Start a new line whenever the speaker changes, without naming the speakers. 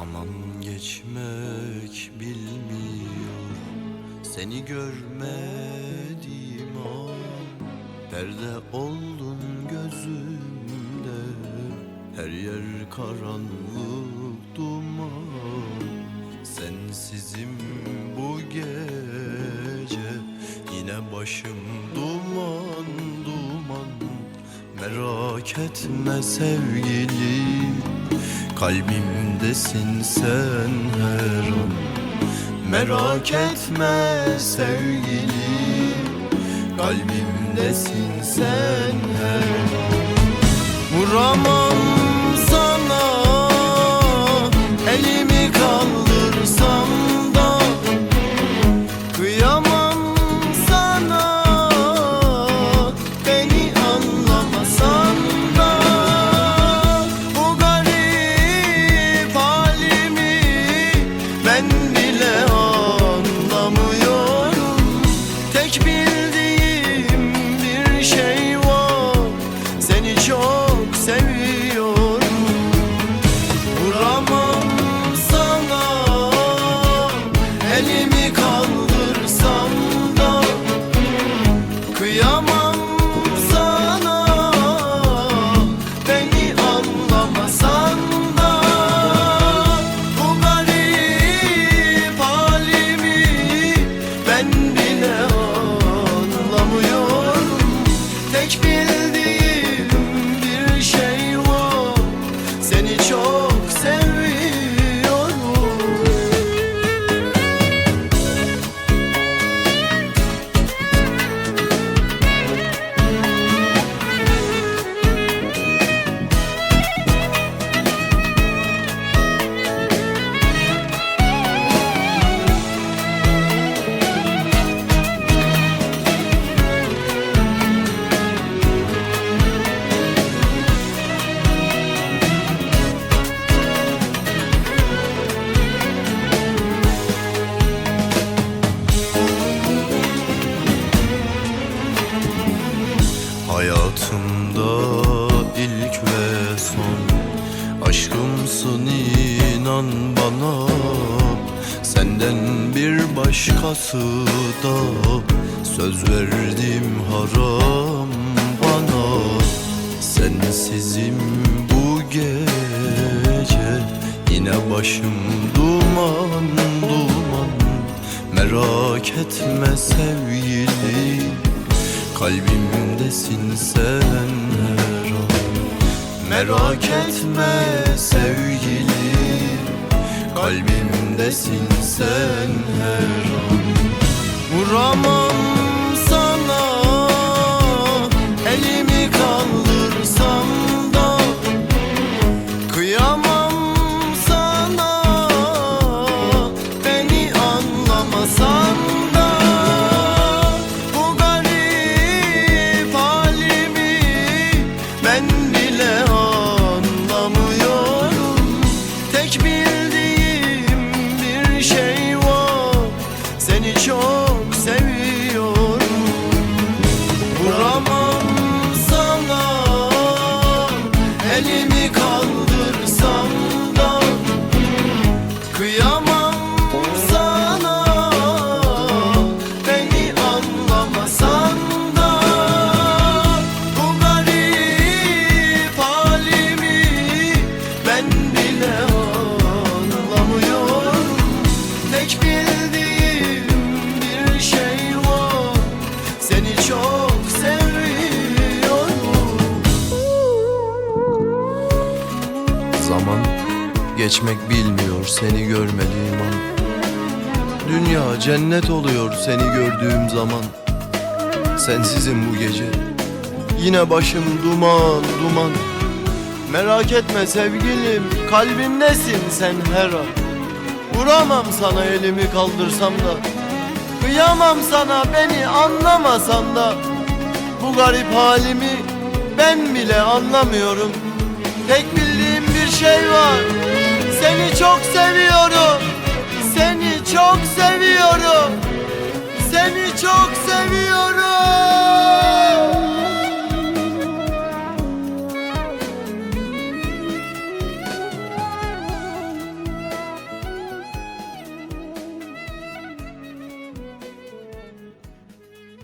Zaman geçmek bilmiyor Seni görmediğim an Perde oldun gözümde Her yer karanlık duman Sensizim bu gece Yine başım duman duman. Merak etme sevgilim Kalbimdesin sen her an. Merak etme sevgilim Kalbimdesin sen her an. Vuramam bile Ben bile Aşkımsın inan bana. Senden bir başkası da Söz verdim haram bana. Sensizim bu gece Yine başım duman duman. Merak etme sevgilim Kalbimdesin sen Merak etme sevgilim Kalbimdesin sen her an. Vuramam Elimi kaldırsam geçmek bilmiyor seni görmediğim an. Dünya cennet oluyor seni gördüğüm zaman. Sensizim bu gece Yine başım duman duman. Merak etme sevgilim kalbimdesin sen her an? Vuramam sana elimi kaldırsam da. Kıyamam sana beni anlamasan da. Bu garip halimi ben bile anlamıyorum. Tek bildiğim bir şey var Seni çok seviyorum. Seni çok seviyorum. Seni çok seviyorum